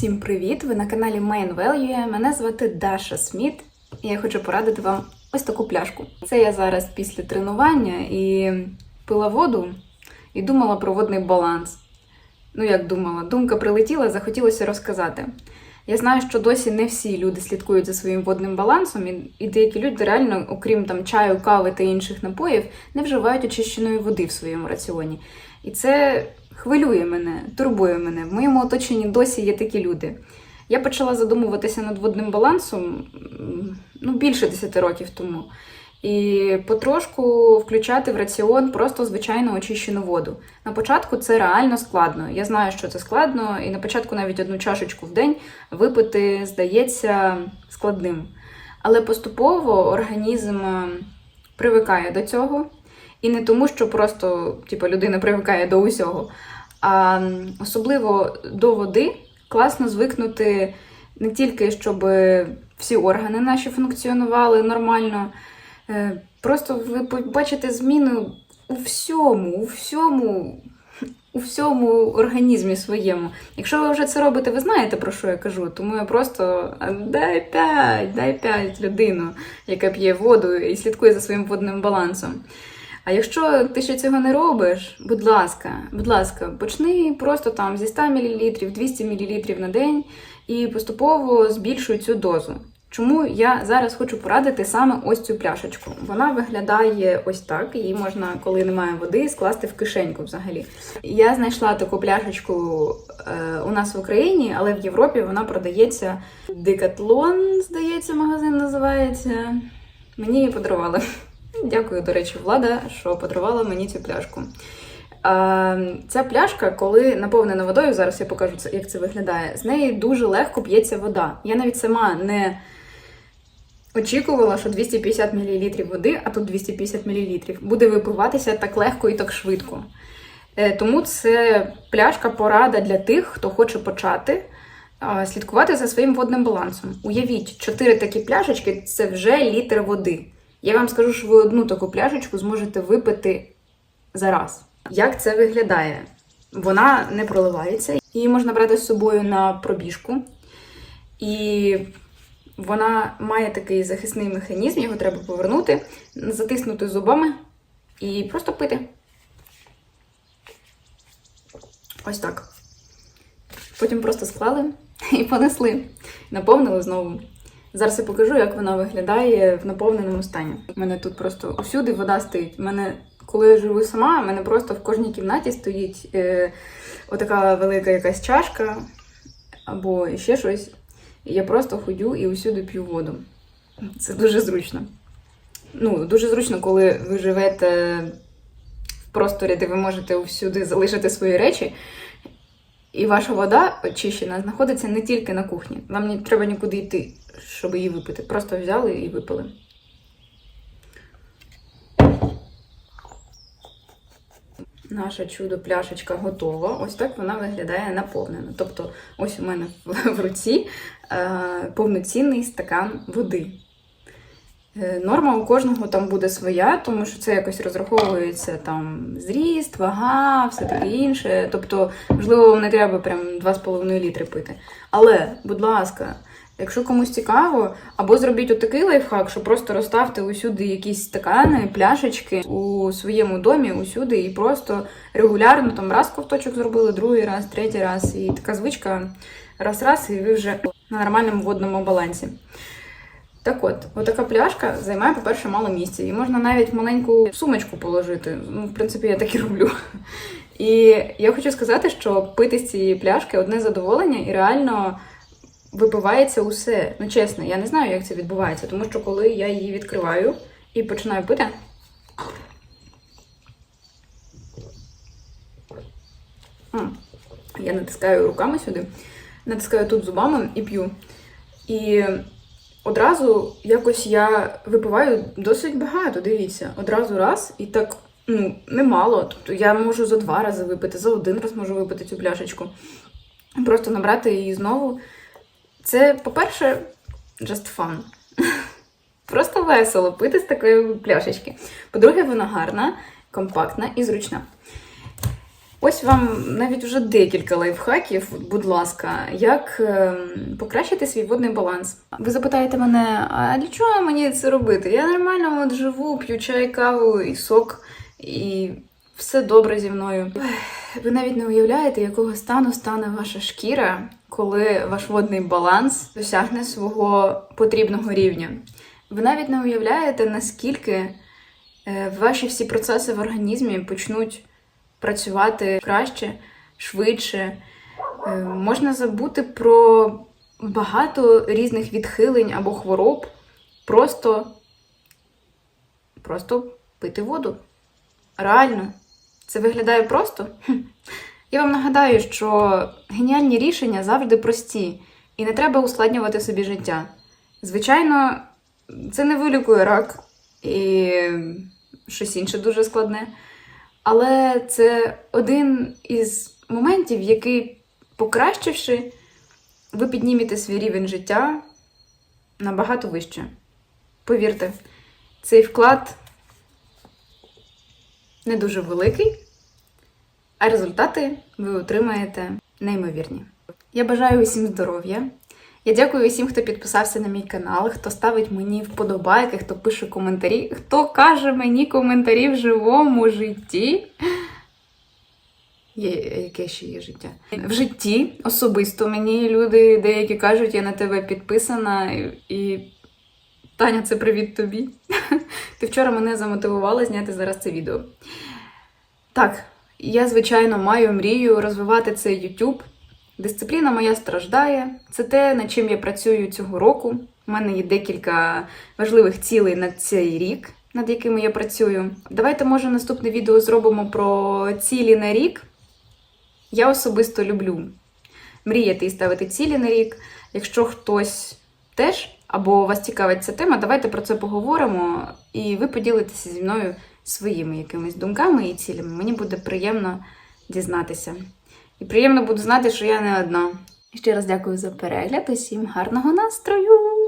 Всім привіт! Ви на каналі Main Value. Мене звати Даша Сміт, і я хочу порадити вам ось таку пляшку. Це я зараз після тренування і пила воду і думала про водний баланс. Ну, як думала, думка прилетіла, захотілося розказати. Я знаю, що досі не всі люди слідкують за своїм водним балансом, і, деякі люди реально, окрім там чаю, кави та інших напоїв, не вживають очищеної води в своєму раціоні. І це хвилює мене, турбує мене. В моєму оточенні досі є такі люди. Я почала задумуватися над водним балансом ну, більше 10 років тому. І потрошку включати в раціон просто звичайно очищену воду. На початку це реально складно. Я знаю, що це складно, і на початку навіть одну чашечку в день випити здається складним. Але поступово організм привикає до цього. І не тому, що просто типу, людина привикає до усього, а особливо до води класно звикнути не тільки, щоб всі органи наші функціонували нормально. е, Просто ви побачите зміну у всьому, у всьому, у всьому організмі своєму. Якщо ви вже це робите, ви знаєте, про що я кажу. Тому я просто дай п'ять, дай п'ять людину, яка п'є воду і слідкує за своїм водним балансом. А якщо ти ще цього не робиш, будь ласка, будь ласка, почни просто там зі 100 мл, 200 мл на день і поступово збільшуй цю дозу. Чому я зараз хочу порадити саме ось цю пляшечку? Вона виглядає ось так. Її можна, коли немає води, скласти в кишеньку взагалі. Я знайшла таку пляшечку е, у нас в Україні, але в Європі вона продається. Декатлон, здається, магазин називається. Мені її подарували. Дякую, до речі, влада, що подарувала мені цю пляшку. Ця пляшка, коли наповнена водою, зараз я покажу, як це виглядає, з неї дуже легко п'ється вода. Я навіть сама не очікувала, що 250 мл води, а тут 250 мл, буде випиватися так легко і так швидко. Е, Тому це пляшка порада для тих, хто хоче почати слідкувати за своїм водним балансом. Уявіть, 4 такі пляшечки це вже літр води. Я вам скажу, що ви одну таку пляшечку зможете випити за раз. Як це виглядає? Вона не проливається, її можна брати з собою на пробіжку. І вона має такий захисний механізм, його треба повернути, затиснути зубами і просто пити. Ось так. Потім просто склали і понесли. Наповнили знову. Зараз я покажу, як вона виглядає в наповненому стані. У мене тут просто усюди вода стоїть. У мене, коли я живу сама, у мене просто в кожній кімнаті стоїть е, отака велика якась чашка або ще щось. І я просто ходю і усюди п'ю воду. Це дуже зручно. Ну, дуже зручно, коли ви живете в просторі, де ви можете всюди залишити свої речі. І ваша вода очищена знаходиться не тільки на кухні. Вам не треба нікуди йти, щоб її випити. Просто взяли і випили. Наша чудо-пляшечка готова. Ось так вона виглядає наповнена. Тобто, ось у мене в руці е, повноцінний стакан води. Е, Норма у кожного там буде своя, тому що це якось розраховується там зріст, вага, все таке інше. Тобто, можливо, вам не треба прям 2,5 літри пити. Але, будь ласка, якщо комусь цікаво, або зробіть отакий лайфхак, що просто розставте усюди якісь стакани, пляшечки у своєму домі, усюди, і просто регулярно там раз ковточок зробили, другий раз, третій раз. І така звичка раз-раз, і ви вже на нормальному водному балансі. Так от, отака пляшка займає, по-перше, мало місця. І можна навіть маленьку сумочку положити. Ну, в принципі, я так і роблю. І я хочу сказати, що пити з цієї пляшки одне задоволення і реально випивається усе. Ну, чесно, я не знаю, як це відбувається, тому що коли я її відкриваю і починаю пити. Я натискаю руками сюди, натискаю тут зубами і п'ю. І одразу якось я випиваю досить багато, дивіться. Одразу раз і так ну, немало. Тобто я можу за два рази випити, за один раз можу випити цю пляшечку. Просто набрати її знову. Це, по-перше, just fun. Просто весело пити з такої пляшечки. По-друге, вона гарна, компактна і зручна. Ось вам навіть вже декілька лайфхаків, будь ласка, як ем, покращити свій водний баланс. Ви запитаєте мене, а для чого мені це робити? Я нормально от живу, п'ю чай, каву і сок, і все добре зі мною. Ви навіть не уявляєте, якого стану стане ваша шкіра, коли ваш водний баланс досягне свого потрібного рівня. Ви навіть не уявляєте, наскільки е, ваші всі процеси в організмі почнуть працювати краще, швидше. Е, Можна забути про багато різних відхилень або хвороб, просто, просто пити воду. Реально, це виглядає просто. Я вам нагадаю, що геніальні рішення завжди прості, і не треба ускладнювати собі життя. Звичайно, це не вилікує рак і щось інше дуже складне. Але це один із моментів, який, покращивши, ви піднімете свій рівень життя набагато вище. Повірте, цей вклад не дуже великий, а результати ви отримаєте неймовірні. Я бажаю усім здоров'я. Я дякую усім, хто підписався на мій канал, хто ставить мені вподобайки, хто пише коментарі, хто каже мені коментарі в живому житті. Є, яке ще є життя? В житті особисто мені люди деякі кажуть, я на тебе підписана, і, Таня, це привіт тобі. Ти вчора мене замотивувала зняти зараз це відео. Так, я, звичайно, маю мрію розвивати цей YouTube. Дисципліна моя страждає. Це те, над чим я працюю цього року. У мене є декілька важливих цілей на цей рік, над якими я працюю. Давайте, може, наступне відео зробимо про цілі на рік. Я особисто люблю мріяти і ставити цілі на рік. Якщо хтось теж або вас цікавить ця тема, давайте про це поговоримо, і ви поділитеся зі мною своїми якимись думками і цілями. Мені буде приємно дізнатися. І приємно буде знати, що я не одна. Ще раз дякую за перегляд. Усім гарного настрою!